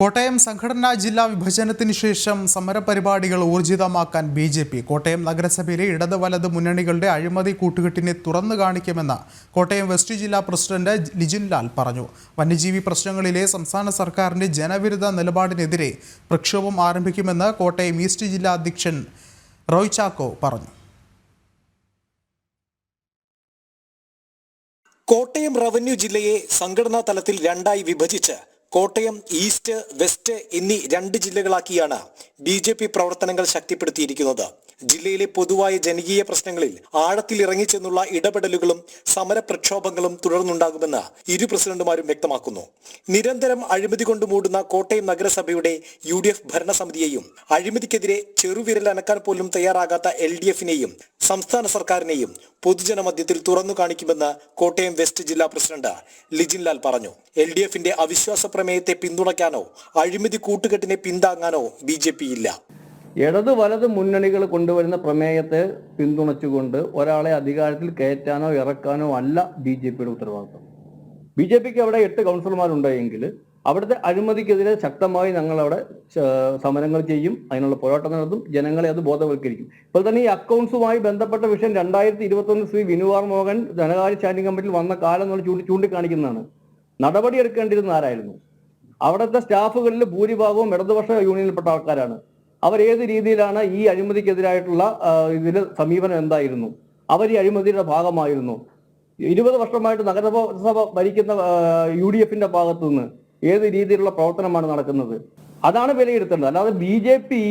കോട്ടയം സംഘടനാ ജില്ലാ വിഭജനത്തിന് ശേഷം സമരപരിപാടികൾ ഊർജിതമാക്കാൻ ബി ജെ പി. കോട്ടയം നഗരസഭയിലെ ഇടത് വലത് മുന്നണികളുടെ അഴിമതി കൂട്ടുകെട്ടിനെ തുറന്നു കാണിക്കുമെന്ന് കോട്ടയം വെസ്റ്റ് ജില്ലാ പ്രസിഡന്റ് ലിജിൻ ലാൽ പറഞ്ഞു. വന്യജീവി പ്രശ്നങ്ങളിലെ സംസ്ഥാന സർക്കാരിന്റെ ജനവിരുദ്ധ നിലപാടിനെതിരെ പ്രക്ഷോഭം ആരംഭിക്കുമെന്ന് കോട്ടയം ഈസ്റ്റ് ജില്ലാ അധ്യക്ഷൻ റോയ് ചാക്കോ പറഞ്ഞു. കോട്ടയം റവന്യൂ ജില്ലയെ സംഘടനാ തലത്തിൽ രണ്ടായി വിഭജിച്ച് കോട്ടയം ഈസ്റ്റ് വെസ്റ്റ് എന്നീ രണ്ട് ജില്ലകളാക്കിയാണ് ബി പ്രവർത്തനങ്ങൾ ശക്തിപ്പെടുത്തിയിരിക്കുന്നത്. ജില്ലയിലെ പൊതുവായ ജനകീയ പ്രശ്നങ്ങളിൽ ആഴത്തിൽ ഇറങ്ങിച്ചെന്നുള്ള ഇടപെടലുകളും സമരപ്രക്ഷോഭങ്ങളും തുടർന്നുണ്ടാകുമെന്ന് ഇരു പ്രസിഡന്റുമാരും വ്യക്തമാക്കുന്നു. നിരന്തരം അഴിമതി കൊണ്ട് മൂടുന്ന കോട്ടയം നഗരസഭയുടെ യു ഡി എഫ് ഭരണസമിതിയെയും അഴിമതിക്കെതിരെ ചെറുവിരൽ അനക്കാൻ പോലും തയ്യാറാകാത്ത എൽ ഡി എഫിനെയും സംസ്ഥാന സർക്കാരിനെയും പൊതുജനമധ്യത്തിൽ തുറന്നു കാണിക്കുമെന്ന് കോട്ടയം വെസ്റ്റ് ജില്ലാ പ്രസിഡന്റ് ലിജിൻലാൽ പറഞ്ഞു. എൽ ഡി എഫിന്റെ അവിശ്വാസ പ്രമേയത്തെ പിന്തുണയ്ക്കാനോ അഴിമതി കൂട്ടുകെട്ടിനെ പിന്താങ്ങാനോ ബി ജെ പി ഇല്ല. ഇടത് വലത് മുന്നണികൾ കൊണ്ടുവരുന്ന പ്രമേയത്തെ പിന്തുണച്ചുകൊണ്ട് ഒരാളെ അധികാരത്തിൽ കയറ്റാനോ ഇറക്കാനോ അല്ല ബി ജെ പിയുടെ ഉത്തരവാദിത്വം. ബി ജെ പിക്ക് അവിടെ എട്ട് കൗൺസിലർമാരുണ്ടെങ്കിൽ അവിടുത്തെ അഴിമതിക്കെതിരെ ശക്തമായി ഞങ്ങൾ അവിടെ സമരങ്ങൾ ചെയ്യും അതിനുള്ള പോരാട്ടം നടത്തും ജനങ്ങളെ അത് ബോധവൽക്കരിക്കും. ഇപ്പോൾ തന്നെ ഈ അക്കൗണ്ട്സുമായി ബന്ധപ്പെട്ട വിഷയം രണ്ടായിരത്തി ഇരുപത്തൊന്ന് ശ്രീ വിനുവാർ മോഹൻ ധനകാര്യ സ്റ്റാൻഡിംഗ് കമ്മിറ്റിയിൽ വന്ന കാലം നമ്മൾ ചൂണ്ടി ചൂണ്ടിക്കാണിക്കുന്നതാണ്. നടപടി എടുക്കേണ്ടിയിരുന്ന ആരായിരുന്നു? അവിടുത്തെ സ്റ്റാഫുകളിൽ ഭൂരിഭാഗവും ഇടതുപക്ഷ യൂണിയനിൽപ്പെട്ട ആൾക്കാരാണ്. അവർ ഏത് രീതിയിലാണ് ഈ അഴിമതിക്കെതിരായിട്ടുള്ള ഇതിന് സമീപനം എന്തായിരുന്നു? അവർ ഈ അഴിമതിയുടെ ഭാഗമായിരുന്നു. ഇരുപത് വർഷമായിട്ട് നഗരസഭ ഭരിക്കുന്ന യു ഡി എഫിന്റെ ഭാഗത്തു നിന്ന് ഏത് രീതിയിലുള്ള പ്രവർത്തനമാണ് നടക്കുന്നത്? അതാണ് വിലയിരുത്തേണ്ടത്. അല്ലാതെ B J P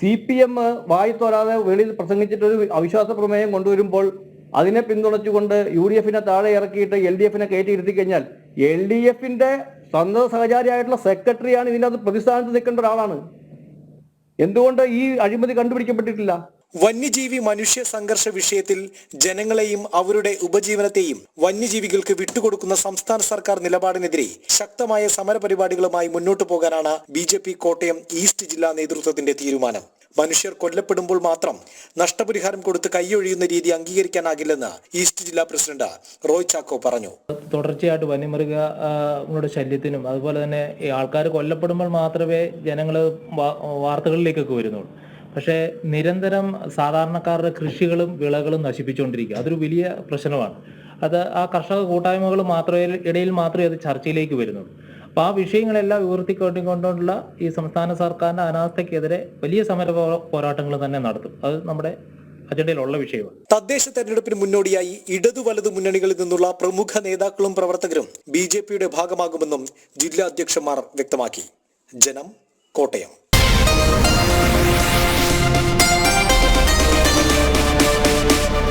C P M വായി തോരാതെ വെളിയിൽ പ്രസംഗിച്ചിട്ടൊരു അവിശ്വാസ പ്രമേയം കൊണ്ടുവരുമ്പോൾ അതിനെ പിന്തുണച്ചുകൊണ്ട് യു ഡി എഫിനെ താഴെ ഇറക്കിയിട്ട് എൽ ഡി എഫിനെ കയറ്റി ഇരുത്തി കഴിഞ്ഞാൽ എൽ ഡി എഫിന്റെ സ്വന്തം സഹചാരിയായിട്ടുള്ള സെക്രട്ടറിയാണ് ഇതിന്റെ അത് പ്രതിസ്ഥാനത്ത് നിൽക്കേണ്ട ഒരാളാണ്. എന്തുകൊണ്ട് ഈ അഴിമതി കണ്ടുപിടിക്കപ്പെട്ടിട്ടില്ല? വന്യജീവി മനുഷ്യ സംഘർഷ വിഷയത്തിൽ ജനങ്ങളെയും അവരുടെ ഉപജീവനത്തെയും വന്യജീവികൾക്ക് വിട്ടുകൊടുക്കുന്ന സംസ്ഥാന സർക്കാർ നിലപാടിനെതിരെ ശക്തമായ സമരപരിപാടികളുമായി മുന്നോട്ടു പോകാനാണ് ബി കോട്ടയം ഈസ്റ്റ് ജില്ലാ നേതൃത്വത്തിന്റെ തീരുമാനം. മനുഷ്യർ കൊല്ലപ്പെടുമ്പോൾ മാത്രം നഷ്ടപരിഹാരം കൊടുത്ത് കൈയൊഴിയുന്ന രീതി അംഗീകരിക്കാനാകില്ലെന്ന് ഈസ്റ്റ് ജില്ലാ പ്രസിഡന്റ് റോയ് ചാക്കോ പറഞ്ഞു. തുടർച്ചയായിട്ട് വന്യമൃഗങ്ങളുടെ ശല്യത്തിനും അതുപോലെ തന്നെ ആൾക്കാർ കൊല്ലപ്പെടുമ്പോൾ മാത്രമേ ജനങ്ങൾ വാർത്തകളിലേക്കൊക്കെ വരുന്നുള്ളൂ. പക്ഷേ നിരന്തരം സാധാരണക്കാരുടെ കൃഷികളും വിളകളും നശിപ്പിച്ചുകൊണ്ടിരിക്കുക. അതൊരു വലിയ പ്രശ്നമാണ്. അത് ആ കർഷക കൂട്ടായ്മകൾ മാത്രമേ ഇടയിൽ മാത്രമേ അത് ചർച്ചയിലേക്ക് വരുന്നുള്ളൂ. അപ്പോൾ ആ വിഷയങ്ങളെല്ലാം ഉയർത്തിക്കൊണ്ടുകൊണ്ടുള്ള ഈ സംസ്ഥാന സർക്കാരിന്റെ അനാസ്ഥയ്ക്കെതിരെ വലിയ സമര പോരാട്ടങ്ങൾ തന്നെ നടത്തും. അത് നമ്മുടെ അജണ്ടയിലുള്ള വിഷയമാണ്. തദ്ദേശ തെരഞ്ഞെടുപ്പിന് മുന്നോടിയായി ഇടതു വലതു മുന്നണികളിൽ നിന്നുള്ള പ്രമുഖ നേതാക്കളും പ്രവർത്തകരും ബി ഭാഗമാകുമെന്നും ജില്ലാ അധ്യക്ഷന്മാർ വ്യക്തമാക്കി. ജനം കോട്ടയം.